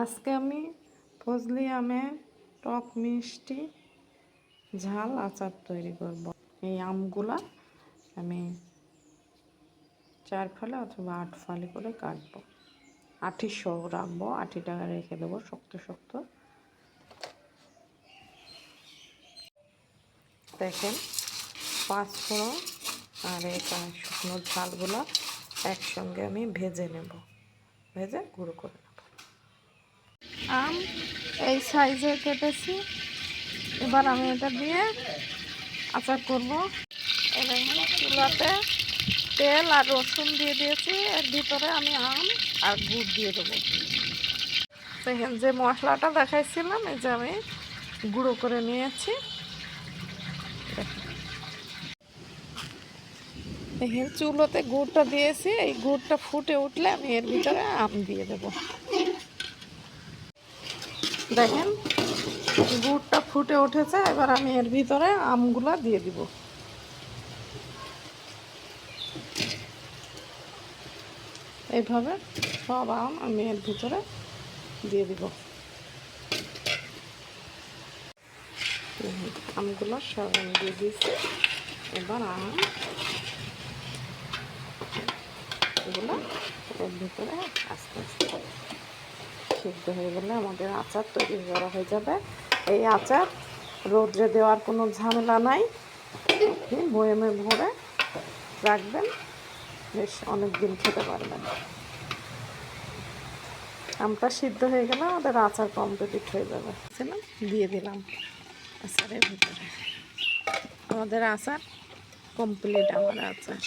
আজকে আমি ফজলি আমের টক মিষ্টি, ঝাল, আচার তৈরি করব। এই আমগুলা আমি চার ফালে অথবা আট ফালি করে কাটবো। আঠি সহ রাখব, আঠি টাকা রেখে দেবো শক্ত শক্ত। দেখেন পাঁচফোড়ন আর এই শুকনো ঝালগুলো একসঙ্গে আমি ভেজে নেব। ভেজে গুঁড়ো করে নেব। আম, এই সাইজে কেটেছি। এবার আমি এটা দিয়ে আচার করব। আমি চুলাতে তেল আর রসুন দিয়ে দিয়েছি। এর ভিতরে আমি আম আর গুড় দিয়ে দেবো। দেখেন, যে মশলাটা দেখাইছিলাম, এই যে আমি গুঁড়ো করে নিয়েছি। দেখেন, চুলোতে গুড়টা দিয়েছি। এই গুড়টা ফুটে উঠলে আমি এর ভিতরে আম দিয়ে দেব। দেখেন, গুড়টা ফুটে উঠেছে, এবার আমি এর ভিতরে আমগুলা দিয়ে দিব। এইভাবে সব আম আমি এর ভিতরে দিয়ে দিব। আমগুলো সব আমি দিয়ে দিয়েছি। এবার আম এগুলো এর ভিতরে আস্তে আস্তে সিদ্ধ হয়ে গেলে আমাদের আচার তৈরি করা হয়ে যাবে। এই আচার রোদ্রে দেওয়ার কোনো ঝামেলা নাই। বয়েমে ভরে রাখবেন। বেশ অনেক দিন খেতে পারবেন। আমটা সিদ্ধ হয়ে গেলে আমাদের আচার কমপ্লিট হয়ে যাবে। বুঝলেন? দিয়ে দিলাম আচারের ভিতরে। আমাদের আচার কমপ্লিট আমার আচার।